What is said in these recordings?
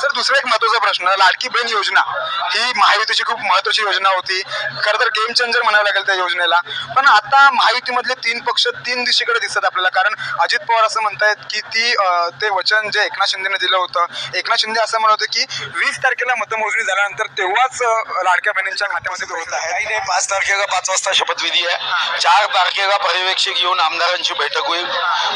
Sir दुसरा एक महत्त्वाचा प्रश्न लाडकी बहीण योजना. ही महायुतीची खूप महत्वाची योजना होती. खरं तर गेम चेंजर म्हणावं लागेल त्या योजनेला. पण आता महायुतीमधले तीन पक्ष तीन दिशेकडे दिसतात आपल्याला. कारण अजित पवार असं म्हणतायत की ती ते वचन जे एकनाथ शिंदेने दिलं होतं. एकनाथ शिंदे असं म्हणत होते की वीस तारखेला मतमोजणी झाल्यानंतर तेव्हाच लाडक्या बहिणींच्या खात्यामध्ये होत आहे. पाच तारखेला पाच वाजता शपथविधी आहे. चार तारखेला पर्यवेक्षक येऊन आमदारांची बैठक होईल.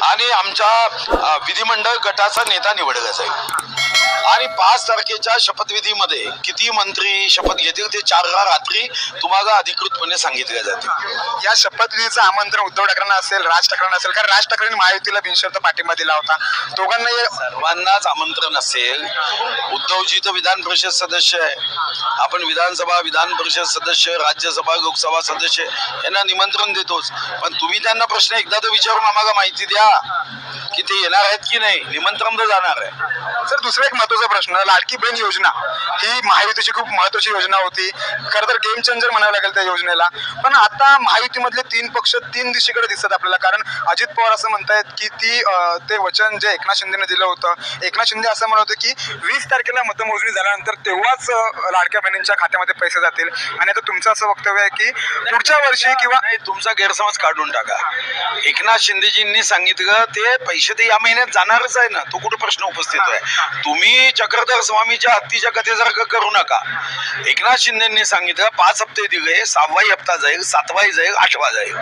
आणि आमच्या विधिमंडळ गटाचा नेता निवडला जाईल. आणि पाच तारखेच्या शपथविधीमध्ये किती मंत्री शपथ घेतील ते चारला रात्री तुम्हाला अधिकृतपणे सांगितले जातील या शपथविधीचं आमंत्रण उद्धव ठाकरेंना असेल राज ठाकरेंना असेल कारण राज ठाकरेंनी महायुतीला बिनशर्त पाठिंबा दिला होता. दोघांना सर्वांनाच आमंत्रण असेल. उद्धवजी तर विधान परिषद सदस्य आहे. आपण विधानसभा विधान परिषद सदस्य राज्यसभा लोकसभा सदस्य यांना निमंत्रण देतोच. पण तुम्ही त्यांना प्रश्न एकदा तर विचारून आम्हाला माहिती द्या. की ते येणार आहेत की नाही? निमंत्रण तर जाणार आहे. सर दुसरा एक महत्त्वाचा प्रश्न. लाडकी बहीण योजना ही महायुतीची खूप महत्वाची योजना होती. खरं तर गेम चेंजर म्हणावं लागेल त्या योजनेला. पण आता महायुतीमधले तीन पक्ष तीन दिशेकडे दिसतात आपल्याला. कारण अजित पवार असं म्हणतायत की ती ते वचन जे एकनाथ शिंदेने दिलं होतं. एकनाथ शिंदे असं म्हणत होते की वीस तारखेला मतमोजणी झाल्यानंतर तेव्हाच लाडक्या बहिणींच्या खात्यामध्ये पैसे जातील. आणि आता तुमचं असं वक्तव्य आहे की पुढच्या वर्षी किंवा तुमचा गैरसमज काढून टाका. एकनाथ शिंदेजींनी सांगितलं ते पैसे ते या महिन्यात जाणारच आहे ना. तो कुठे प्रश्न उपस्थित आहे? तुम्ही चक्रधर स्वामीच्या हत्तीच्या कथेसारखं करू नका. एकनाथ शिंदेनी सांगितलं पाच हप्ते दिले सहावाही हप्ता जाईल सातवाही जाईल आठवा जाईल.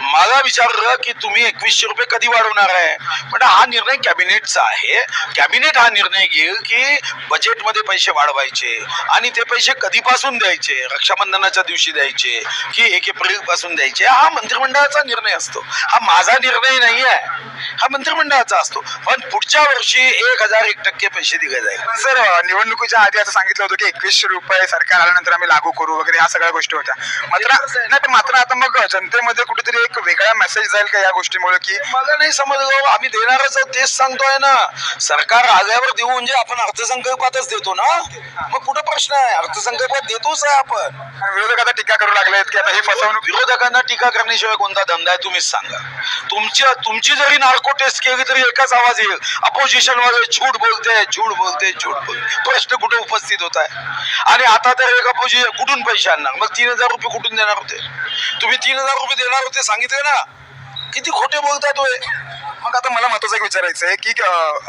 मला विचारलं की तुम्ही एकवीसशे रुपये कधी वाढवणार आहे? पण हा निर्णय कॅबिनेटचा आहे. कॅबिनेट हा निर्णय घेईल की बजेटमध्ये पैसे वाढवायचे आणि ते पैसे कधीपासून द्यायचे? रक्षाबंधनाच्या दिवशी द्यायचे की एक एप्रिलपासून द्यायचे? हा मंत्रिमंडळाचा निर्णय असतो. हा माझा निर्णय नाही आहे हा मंत्रिमंडळाचा असतो. पण पुढच्या वर्षी एक हजार एक टक्के पैसे दिले जाईल. सर निवडणुकीच्या आधी असं सांगितलं होतं की एकवीसशे रुपये सरकार आल्यानंतर आम्ही लागू करू वगैरे ह्या सगळ्या गोष्टी होत्या. मात्र नाही पण मात्र आता मग जनतेमध्ये कुठेतरी एक वेगळा मेसेज जाईल का या गोष्टीमुळे की मला नाही समजलं आम्ही देणारच तेच सांगतोय ना. सरकार आल्यावर देऊ म्हणजे आपण अर्थसंकल्पातच देतो ना. मग कुठं प्रश्न आहे? अर्थसंकल्पात देतोच आहे आपण. विरोधक आता टीका करू लागले की आता हे फसवणूक विरोधकांना टीका करण्याशिवाय कोणता धंदा आहे तुम्हीच सांगा. तुमच्या तुमची जरी नार्को टेस्ट केली तरी एकच आवाज येईल. अपोजिशन वाले झूठ बोलते झूठ बोलते. झूठ बोलते प्रश्न कुठे उपस्थित होत आहे? आणि आता तर एक कुठून पैसे आणणार? मग तीन हजार रुपये कुठून देणार होते? तुम्ही तीन हजार रुपये देणार होते सांगितले ना? किती खोटे बोलतात होय मग आता मला महत्वाचं एक विचारायचं आहे की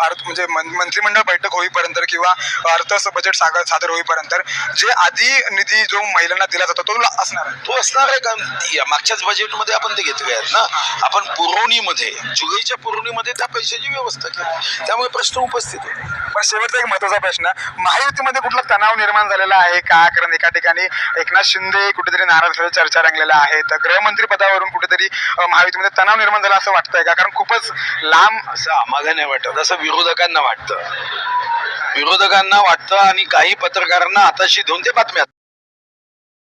अर्थ म्हणजे मंत्रिमंडळ बैठक होईपर्यंत किंवा अर्थ बजेट सागर सादर होईपर्यंत जे आधी निधी जो महिलांना दिला जातो तो असणार आहे? तो असणार आहे का? मागच्याच बजेटमध्ये आपण ते घेतले आहेत ना? आपण पुरवणीमध्ये जुगईच्या पुरवणीमध्ये त्या पैशाची व्यवस्था केली. त्यामुळे प्रश्न उपस्थित होतो पण शेवटचा एक महत्त्वाचा प्रश्न महायुतीमध्ये कुठला तणाव निर्माण झालेला आहे का? कारण एका ठिकाणी एकनाथ शिंदे कुठेतरी नाराज झाल्याच्या चर्चा रंगलेल्या आहेत गृहमंत्री पदावरून कुठेतरी महायुतीमध्ये तणाव निर्माण झाला असं वाटतंय का? कारण खूपच लांब असं आम्हाला नाही वाटत. असं विरोधकांना वाटतं. विरोधकांना वाटतं आणि काही पत्रकारांना आताशी धुवून ते बातम्या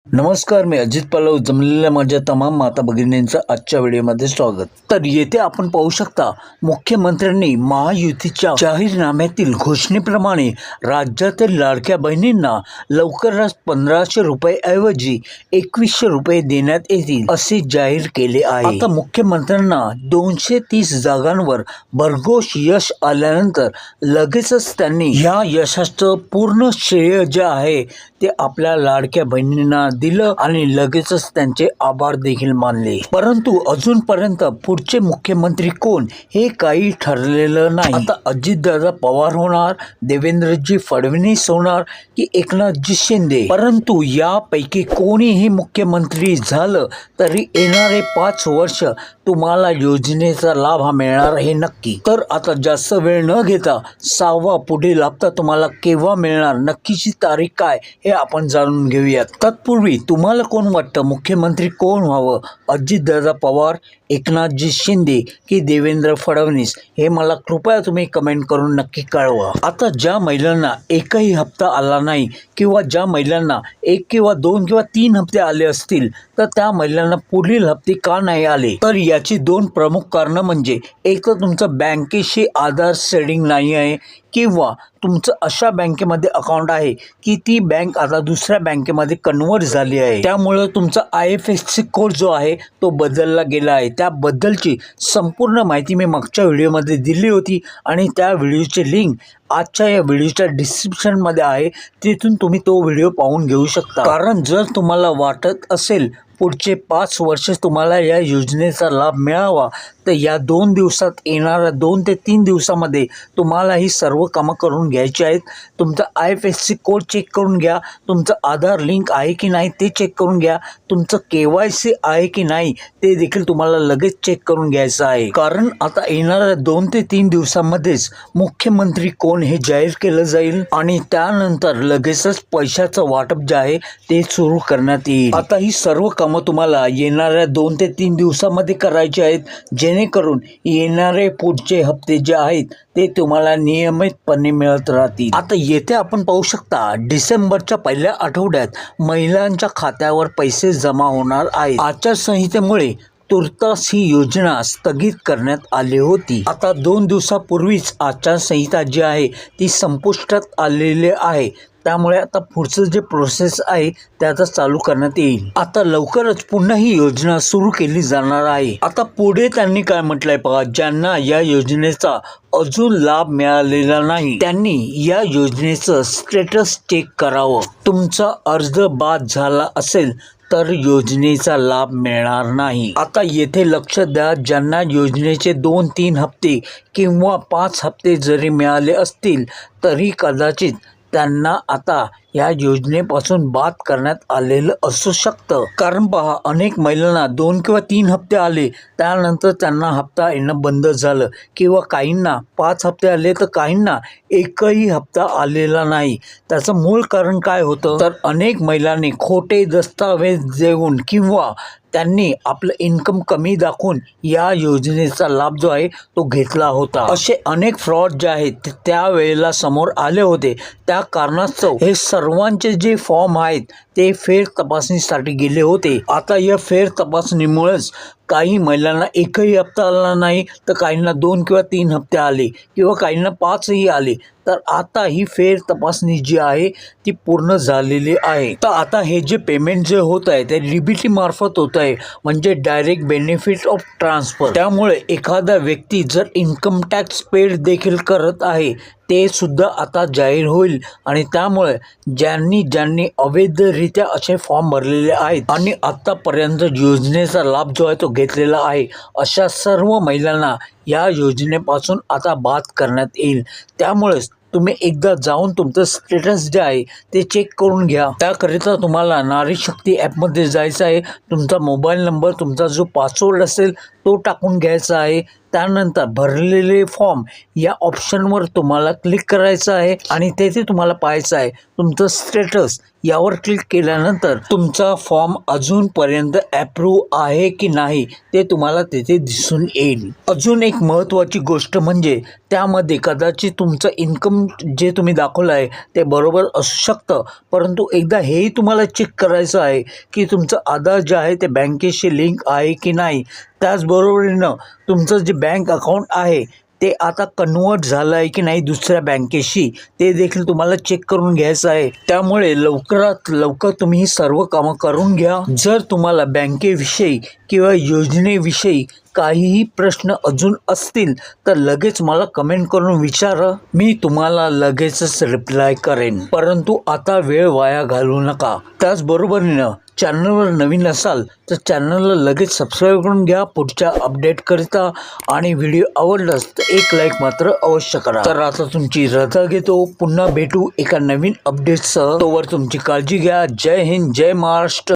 नमस्कार मी अजित पल्लव. जमलेल्या माझ्या तमाम माता भगिनींचं आजच्या व्हिडिओमध्ये स्वागत. तर येथे आपण पाहू शकता मुख्यमंत्र्यांनी महायुतीच्या जाहीरनाम्यातील घोषणेप्रमाणे राज्यातील लाडक्या बहिणींना लवकरच पंधराशे रुपये एकवीसशे रुपये देण्यात येतील असे जाहीर केले आहे. आता मुख्यमंत्र्यांना दोनशे तीस जागांवर भरघोष यश आल्यानंतर लगेचच त्यांनी ह्या यशाचं पूर्ण श्रेय जे आहे ते आपल्या लाडक्या बहिणींना दिलं आणि लगेचच त्यांचे आभार देखील मानले. परंतु अजूनपर्यंत पुढचे मुख्यमंत्री कोण हे काही ठरलेलं नाही. आता अजितदादा पवार होणार देवेंद्रजी फडणवीस होणार की एकनाथजी शिंदे? परंतु यापैकी कोणीही मुख्यमंत्री झालं तरी येणारे पाच वर्ष तुम्हाला योजनेचा लाभ हा मिळणार हे नक्की. तर आता जास्त वेळ न घेता सहावा पुढील हप्ता तुम्हाला केव्हा मिळणार नक्कीची तारीख काय हे आपण जाणून घेऊयात. तत्पूर्वी तुम्हाला कोण वाटतं? मुख्यमंत्री कोण व्हावं? अजितदादा पवार एकनाथजी शिंदे की देवेंद्र फडणवीस? हे मला कृपया तुम्ही कमेंट करून नक्की कळवा. आता ज्या महिलांना एकही हप्ता आला नाही किंवा ज्या महिलांना एक किंवा दोन किंवा तीन हप्ते आले असतील तर त्या महिलांना पुढील हप्ते का नाही आले? तर याची दोन प्रमुख कारणं म्हणजे एक तर तुमचं बँकेशी आधार सेडिंग नाही आहे किंवा तुमचं अशा बँकेमध्ये अकाउंट आहे की ती बँक आता दुसऱ्या बँकेमध्ये कन्वर्ट झाली आहे. त्यामुळं तुमचा I F S C code जो आहे तो बदलला गेला आहे. त्याबद्दलची संपूर्ण माहिती मी मागच्या व्हिडिओमध्ये दिली होती आणि त्या व्हिडिओची लिंक आजच्या या व्हिडिओच्या डिस्क्रिप्शनमध्ये आहे तिथून तुम्ही तो व्हिडिओ पाहून घेऊ शकता. कारण जर तुम्हाला वाटत असेल पुढचे पाच वर्ष तुम्हाला या योजनेचा लाभ मिळावा तर या दोन दिवसात येणाऱ्या दोन ते तीन दिवसामध्ये तुम्हाला ही सर्व कामं करून घ्यायची आहेत. तुमचा I F S C code check करून घ्या. तुमचं आधार लिंक आहे की नाही ते चेक करून घ्या. तुमचं के वाय सी आहे की नाही ते देखील तुम्हाला लगेच चेक करून घ्यायचं आहे. कारण आता येणाऱ्या दोन ते तीन दिवसामध्येच मुख्यमंत्री कोण हे जाहीर केलं जाईल आणि त्यानंतर लगेचच पैशाचं वाटप जे आहे ते सुरू करण्यात येईल. आता ही सर्व कामं तुम्हाला येणाऱ्या दोन ते तीन दिवसामध्ये करायची आहेत जेणेकरून येणारे पुढचे हप्ते जे आहेत ते तुम्हाला नियमितपणे मिळत राहतील. आता येथे आपण पाहू शकता डिसेंबरच्या पहिल्या आठवड्यात महिलांच्या खात्यावर पैसे जमा होणार आहेत. आचारसंहितेमुळे तुर्तास ही योजना स्थगित करण्यात आली होती. आता दोन दिवसापूर्वीच आचारसंहिता जी आहे ती संपुष्टात आलेली आहे. त्यामुळे आता पुढचं जे प्रोसेस आहे ते आता चालू करण्यात येईल. आता लवकरच पुन्हा ही योजना सुरू केली जाणार आहे. आता पुढे त्यांनी काय म्हटलंय पहा ज्यांना या योजनेचा अजून लाभ मिळालेला नाही त्यांनी या योजनेचं स्टेटस चेक करावं. तुमचा अर्ज बाद झाला असेल तर योजनेचा लाभ मिळणार नाही. आता येथे लक्ष द्या ज्यांना योजनेचे दोन तीन हप्ते किंवा पाच हप्ते जरी मिळाले असतील तरी कदाचित त्यांना आता या योजनेपासून बाद करण्यात आलेलं असू शकतं. कारण पहा अनेक महिलांना दोन किंवा तीन हप्ते आले त्यानंतर त्यांना हप्ता येणं बंद झालं किंवा काहींना पाच हप्ते आले तर काहींना एकही हप्ता आलेला नाही. त्याचं मूळ कारण काय होतं? तर अनेक महिलांनी खोटे दस्तावेज देऊन किंवा त्यांनी आपलं इन्कम कमी दाखवून या योजनेचा लाभ जो आहे तो घेतला होता. असे अनेक फ्रॉड जे आहेत ते त्यावेळेला समोर आले होते. त्या कारणास्तव हे सर्वांचे जे फॉर्म आहेत ते फेर तपासणीसाठी गेले होते. आता या फेर तपासणीमुळेच काही महिलांना एकही हप्ता आला नाही तर काहींना दोन किंवा तीन हप्ते आले किंवा काहींना पाचही आले. तर आता ही फेर तपासणी जी आहे ती पूर्ण झालेली आहे. तर आता हे जे पेमेंट जे होत आहे ते डीबीटी मार्फत होत आहे म्हणजे डायरेक्ट बेनिफिट ऑफ ट्रान्सफर त्यामुळे एखादा व्यक्ती जर इन्कम टॅक्स पेड देखील करत आहे ते सुद्धा आता जाहीर होईल. आणि त्यामुळे ज्यांनी ज्यांनी अवैधरित्या असे फॉर्म भरलेले आहेत आणि आत्तापर्यंत योजनेचा लाभ जो आहे तो घेतलेला आहे अशा सर्व महिलांना या योजनेपासून आता बाद करण्यात येईल. त्यामुळेच तुम्ही एकदा जाऊन तुमचं स्टेटस जे आहे ते चेक करून घ्या. त्याकरिता तुम्हाला नारी शक्ती ॲपमध्ये जायचं आहे. तुमचा मोबाईल नंबर तुमचा जो पासवर्ड असेल तो टाकून घ्यायचा आहे. त्यानंतर भरलेले फॉर्म या ऑप्शनवर तुम्हाला क्लिक करायचं आहे आणि तेथे तुम्हाला पाहायचं आहे तुमचं स्टेटस यावर क्लिक केल्यानंतर तुमचा फॉर्म अजूनपर्यंत ॲप्रूव्ह आहे की नाही ते तुम्हाला तेथे दिसून येईल. अजून एक महत्त्वाची गोष्ट म्हणजे त्यामध्ये कदाचित तुमचं इन्कम जे तुम्ही दाखवलं आहे ते बरोबर असू शकतं. परंतु एकदा हेही तुम्हाला चेक करायचं आहे की तुमचं आधार जे आहे ते बँकेशी लिंक आहे की नाही. त्याचबरोबरीनं तुमचं जे बँक अकाउंट आहे ते आता कन्वर्ट झालं आहे की नाही दुसऱ्या बँकेशी ते देखील तुम्हाला चेक करून घ्यायचं आहे. त्यामुळे लवकरात लवकर तुम्ही ही सर्व कामं करून घ्या. जर तुम्हाला बँकेविषयी किंवा योजनेविषयी काहीही प्रश्न अजून असतील तर लगेच मला कमेंट करून विचारा. मी तुम्हाला लगेचच रिप्लाय करेन. परंतु आता वेळ वाया घालवू नका. त्याचबरोबरीनं चॅनलवर नवीन असाल तर चॅनलला लगेच सबस्क्राईब करून घ्या. पुढच्या अपडेटकरिता आणि व्हिडिओ आवडलाच तर एक लाईक मात्र अवश्य करा. तर आता तुमची रजा घेतो. पुन्हा भेटू एका नवीन अपडेटसह तोवर तुमची काळजी घ्या. जय हिंद जय महाराष्ट्र.